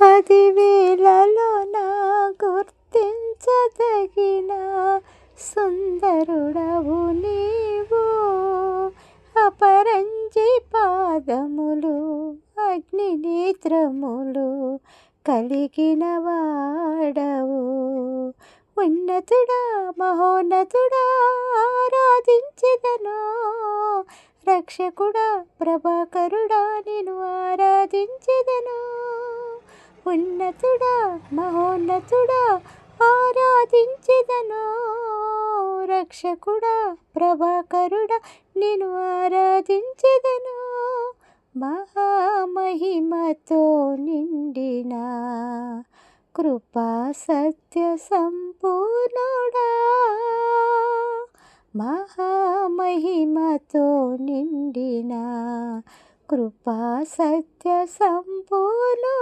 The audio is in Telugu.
పదివేలలో నా గుర్తించదగిన సుందరుడవు నీవు. అపరంజి పాదములు అగ్ని నేత్రములు కలిగిన వాడవు. ఉన్నతుడా మహోన్నతుడా ఆరాధించదను. రక్షకుడా ప్రభాకరుడా నేను ఆరాధించదను. ఉన్నతుడా మహోన్నతుడా ఆరాధించదను. రక్షకుడా ప్రభాకరుడా నేను ఆరాధించదను. మహామహిమతో నిండిన కృపా సత్య సంపూర్ణుడా. మహామహిమతో నిండిన కృపా సత్య సంపూర్ణుడా.